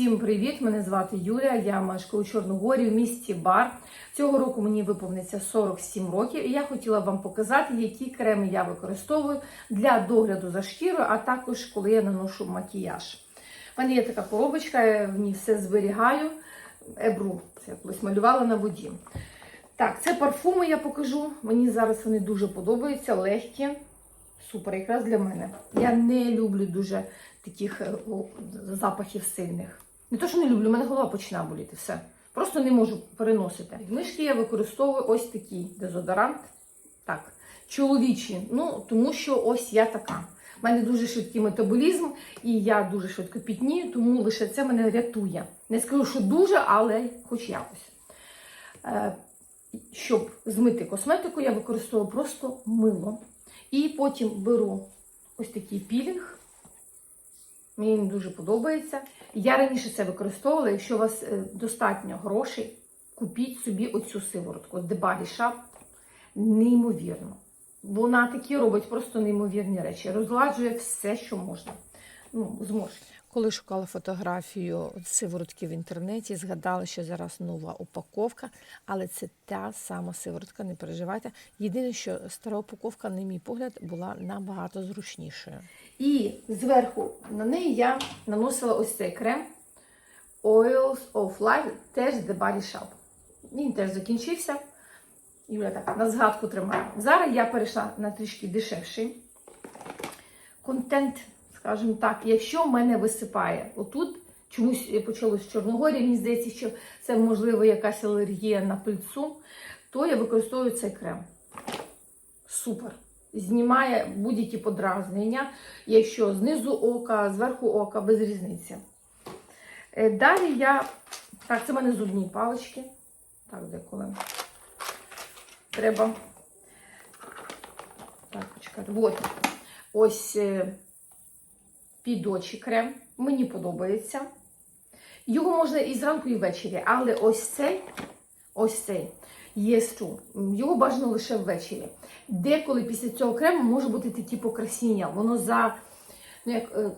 Всім привіт! Мене звати Юлія. Я мешкаю у Чорногорі в місті Бар. Цього року мені виповниться 47 років, і я хотіла вам показати, які креми я використовую для догляду за шкірою, а також коли я наношу макіяж. У мене є така коробочка, я в ній все зберігаю. Ебру це я малювала на воді. Так, це парфуми я покажу. Мені зараз вони дуже подобаються, легкі. Супер, якраз для мене. Я не люблю дуже таких запахів сильних. Не то, що не люблю, у мене голова починає боліти. Все. Просто не можу переносити. Мишки я використовую ось такий дезодорант. Так, чоловічий. Ну, тому що ось я така. У мене дуже швидкий метаболізм, і я дуже швидко пітнію, тому лише це мене рятує. Не скажу, що дуже, але хоч якось. Е, щоб змити косметику, я використовую просто мило. І потім беру ось такий пілінг. Мені він дуже подобається. Я раніше це використовувала. Якщо у вас е, достатньо грошей, купіть собі оцю сиворотку. Body Неймовірно. Вона такі робить просто неймовірні речі. Розладжує все, що можна. Ну, зможете. Коли шукала фотографію сиворотки в інтернеті, згадала, що зараз нова упаковка, але це та сама сиворотка, не переживайте. Єдине, що стара упаковка, на мій погляд, була набагато зручнішою. І зверху на неї я наносила ось цей крем Oils of Life, теж The Body Shop. Він теж закінчився. Юля так на згадку тримаю. Зараз я перейшла на трішки дешевший контент, скажімо так, якщо в мене висипає отут, чомусь почалось в Чорногорії, мені здається, що це можливо якась алергія на пильцу, то я використовую цей крем. Супер. Знімає будь-які подразнення, якщо знизу ока, зверху ока, без різниці. Е, Далі я. Так, це в мене зубні палички. Так, деколи. Треба. Так, почекайте. От. Ось е, під очі крем. Мені подобається. Його можна і зранку, і ввечері, але ось цей, ось цей ЄСТУ. Його бажано лише ввечері. Деколи після цього крему може бути такі покрасіння. Воно за, ну, як, е,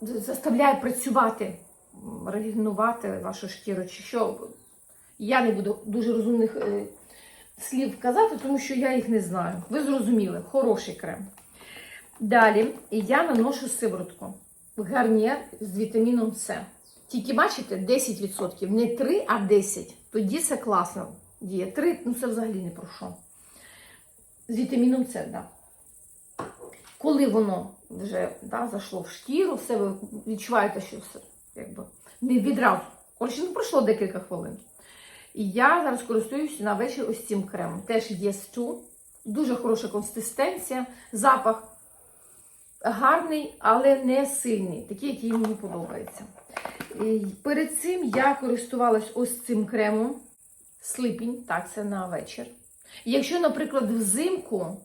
заставляє працювати, м, регенувати вашу шкіру. Чи що. Я не буду дуже розумних е, слів казати, тому що я їх не знаю. Ви зрозуміли, хороший крем. Далі я наношу сиворотку гарнір з вітаміном С. Тільки бачите, 10%, не 3, а 10. Тоді це класно діє. 3, ну це взагалі не про що. З вітаміном С. Да. Коли воно вже да, зайшло в шкіру, все ви відчуваєте, що все якби не відразу. Коротше, ну пройшло декілька хвилин. І я зараз користуюся на вечір ось цим кремом. Теж є стю, дуже хороша консистенція, запах гарний, але не сильний, такий, який мені подобається. І перед цим я користувалась ось цим кремом слипінь, так, це на вечір. Якщо, наприклад, взимку,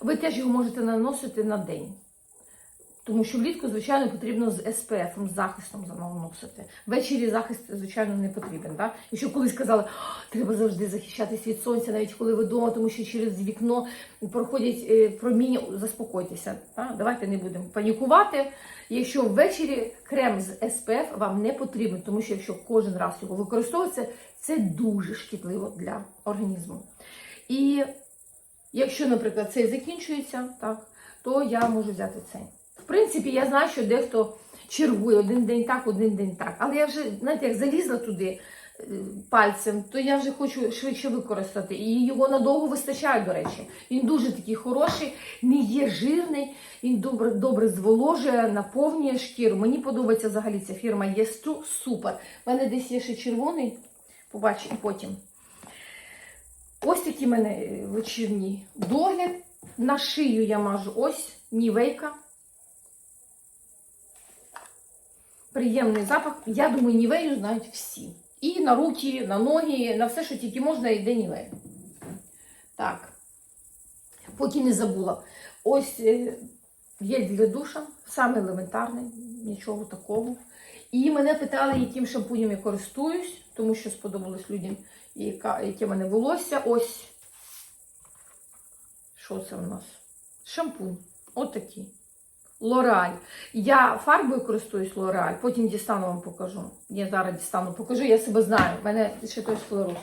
ви теж його можете наносити на день. Тому що влітку, звичайно, потрібно з SPF, з захистом наносити. Ввечері захист, звичайно, не потрібен. Да? Якщо колись казали, треба завжди захищатись від сонця, навіть коли ви вдома, тому що через вікно проходять е, проміння, заспокойтеся. Да? Давайте не будемо панікувати. Якщо ввечері крем з SPF вам не потрібен, тому що якщо кожен раз його використовується, це дуже шкідливо для організму. І якщо, наприклад, цей закінчується, так, то я можу взяти цей. Принципі, я знаю, що дехто чергує один день так, один день так. Але я вже, знаєте, як залізла туди е, пальцем, то я вже хочу швидше використати. І його надовго вистачає, до речі. Він дуже такий хороший, не є жирний, він добре, добре зволожує, наповнює шкіру. Мені подобається взагалі ця фірма Єстру. Супер. У мене десь є ще червоний, побачимо потім. Ось такі в мене е, вечірній догляд. На шию я мажу ось нівейка. Приємний запах. Я думаю, нівею знають всі. І на руки, на ноги, на все, що тільки можна, йде нівея. Так. Поки не забула. Ось е, є для душа, саме елементарний, нічого такого. І мене питали, яким шампунем я користуюсь, тому що сподобалось людям, яке мене волосся. Ось. Що це у нас? Шампунь. Отакий. Лореаль. Я фарбою користуюсь Лореаль, потім дістану вам покажу. Я зараз дістану покажу, я себе знаю. У мене ще той склероз.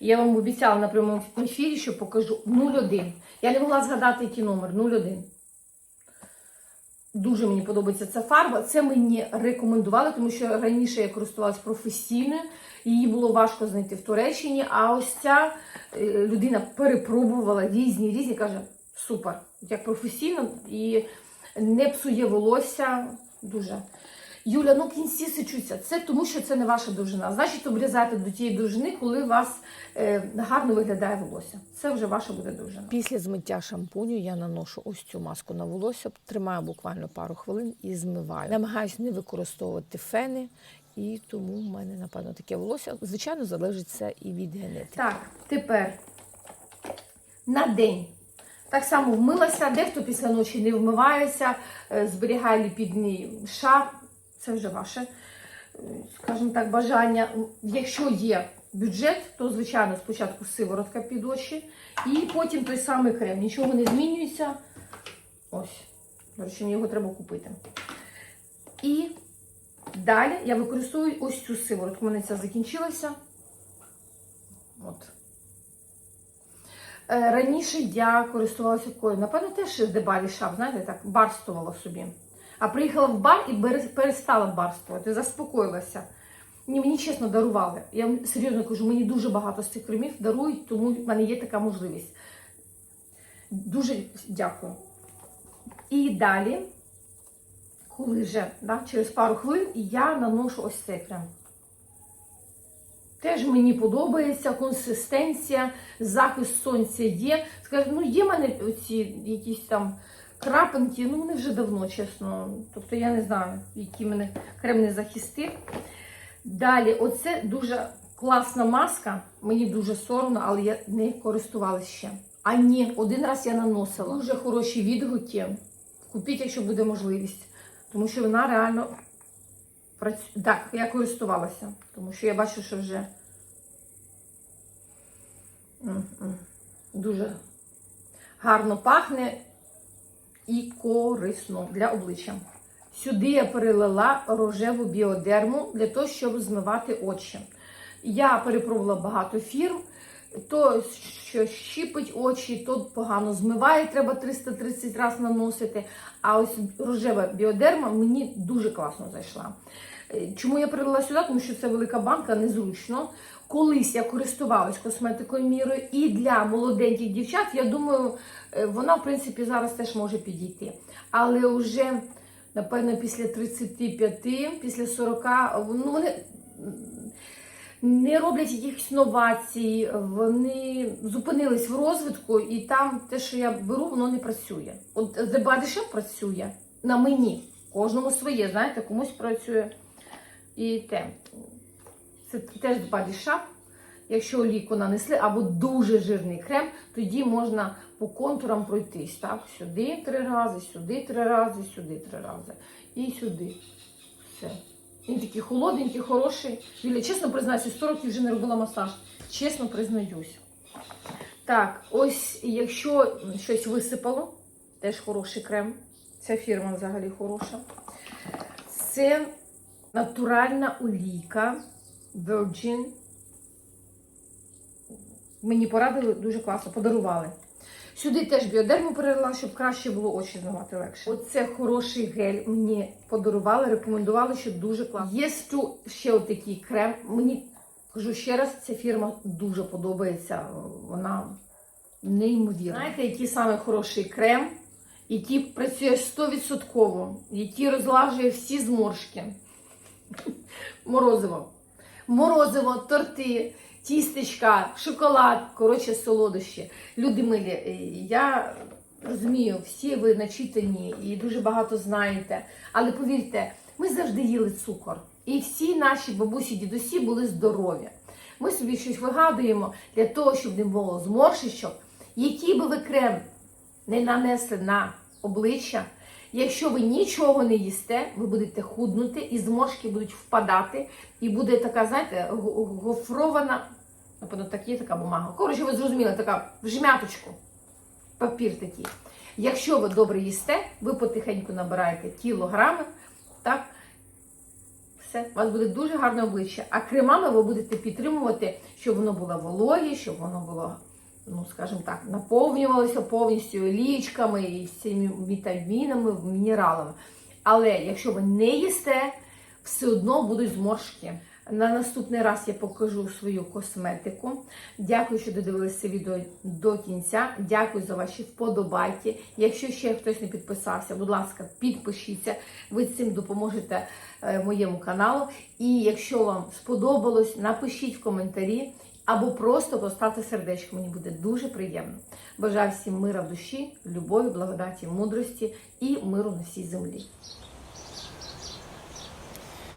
Я вам обіцяла на прямому ефірі, що покажу 01. Я не могла згадати, який номер 01. Дуже мені подобається ця фарба. Це мені рекомендували, тому що раніше я користувалась професійною, її було важко знайти в Туреччині. А ось ця е, людина перепробувала різні, різні, каже, супер, як професійно і не псує волосся. Дуже. Юля, ну кінці сичуться. Це тому, що це не ваша довжина. Значить, обрізайте до тієї довжини, коли у вас е, гарно виглядає волосся. Це вже ваша буде довжина. Після змиття шампуню я наношу ось цю маску на волосся, тримаю буквально пару хвилин і змиваю. Намагаюсь не використовувати фени. І тому в мене, напевно, таке волосся. Звичайно, залежить це і від генетики. Так, тепер на день. Так само вмилася, дехто після ночі не вмивається, е, зберігає ліпідний шар. Це вже ваше, скажімо так, бажання. Якщо є бюджет, то, звичайно, спочатку сиворотка під очі, і потім той самий крем. Нічого не змінюється. Ось. Речі, мені його треба купити. І далі я використовую ось цю сиворотку. У мене ця закінчилася. От. Е, Раніше я користувалася такою, напевно, теж з дебалі шап, знаєте, так, барстувала собі. А приїхала в бар і перестала барствувати, заспокоїлася. Ні, мені чесно дарували. Я серйозно кажу, мені дуже багато з цих кремів дарують, тому в мене є така можливість. Дуже дякую. І далі, коли вже да, через пару хвилин, я наношу ось цей крем. Теж мені подобається консистенція, захист сонця є. Скажу, ну є в мене ці якісь там крапинки, ну вони вже давно, чесно. Тобто я не знаю, які мене крем не захистив. Далі, оце дуже класна маска. Мені дуже соромно, але я не користувалася ще. А ні, один раз я наносила. Дуже хороші відгуки. Купіть, якщо буде можливість. Тому що вона реально працює. Так, я користувалася, тому що я бачу, що вже дуже гарно пахне і корисно для обличчя. Сюди я перелила рожеву біодерму для того, щоб змивати очі. Я перепробувала багато фірм. То, що щипить очі, то погано змиває, треба 330 разів наносити. А ось рожева біодерма мені дуже класно зайшла. Е, Чому я перелила сюди? Тому що це велика банка, незручно. Колись я користувалась косметикою мірою і для молоденьких дівчат, я думаю, е, вона, в принципі, зараз теж може підійти. Але вже, напевно, після 35, після 40, ну, вони не роблять якихось новацій, вони зупинились в розвитку, і там те, що я беру, воно не працює. От The Body Shop працює на мені. Кожному своє, знаєте, комусь працює і те. Це теж The Body Shop. Якщо олійку нанесли або дуже жирний крем, тоді можна по контурам пройтись. Так, сюди три рази, сюди три рази, сюди три рази. І сюди. Все. Він такий холодненький, хороший. Юля, чесно признаюся, 100 років вже не робила масаж. Чесно признаюсь. Так, ось якщо щось висипало, теж хороший крем. Ця фірма взагалі хороша. Це натуральна олійка Virgin. Мені порадили дуже класно, подарували. Сюди теж біодерму перелила, щоб краще було очі змивати легше. Оце хороший гель мені подарували, рекомендували, що дуже класно. Є ще отакий крем. Мені кажу ще раз, ця фірма дуже подобається. Вона неймовірна. Знаєте, який саме хороший крем, який працює 100%, який розлажує всі зморшки. Морозиво. Морозиво, торти, тістечка, шоколад, коротше, солодощі. Люди милі, е, я розумію, всі ви начитані і дуже багато знаєте. Але повірте, ми завжди їли цукор. І всі наші бабусі, дідусі були здорові. Ми собі щось вигадуємо для того, щоб не було зморшечок, який би ви крем не нанесли на обличчя. Якщо ви нічого не їсте, ви будете худнути, і зморшки будуть впадати, і буде така, знаєте, гофрована, напевно, так є така бумага. Коротше, ви зрозуміли, така жмяточку. папір такий. Якщо ви добре їсте, ви потихеньку набираєте кілограми, так, все, у вас буде дуже гарне обличчя. А кремами ви будете підтримувати, щоб воно було вологе, щоб воно було, ну скажімо так, наповнювалося повністю лічками і всіми вітамінами, мінералами. Але якщо ви не їсте, все одно будуть зморшки. На наступний раз я покажу свою косметику. Дякую, що додивилися відео до кінця. Дякую за ваші вподобайки. Якщо ще хтось не підписався, будь ласка, підпишіться. Ви цим допоможете е, моєму каналу. І якщо вам сподобалось, напишіть в коментарі або просто поставте сердечко. Мені буде дуже приємно. Бажаю всім мира в душі, любові, благодаті, мудрості і миру на всій землі.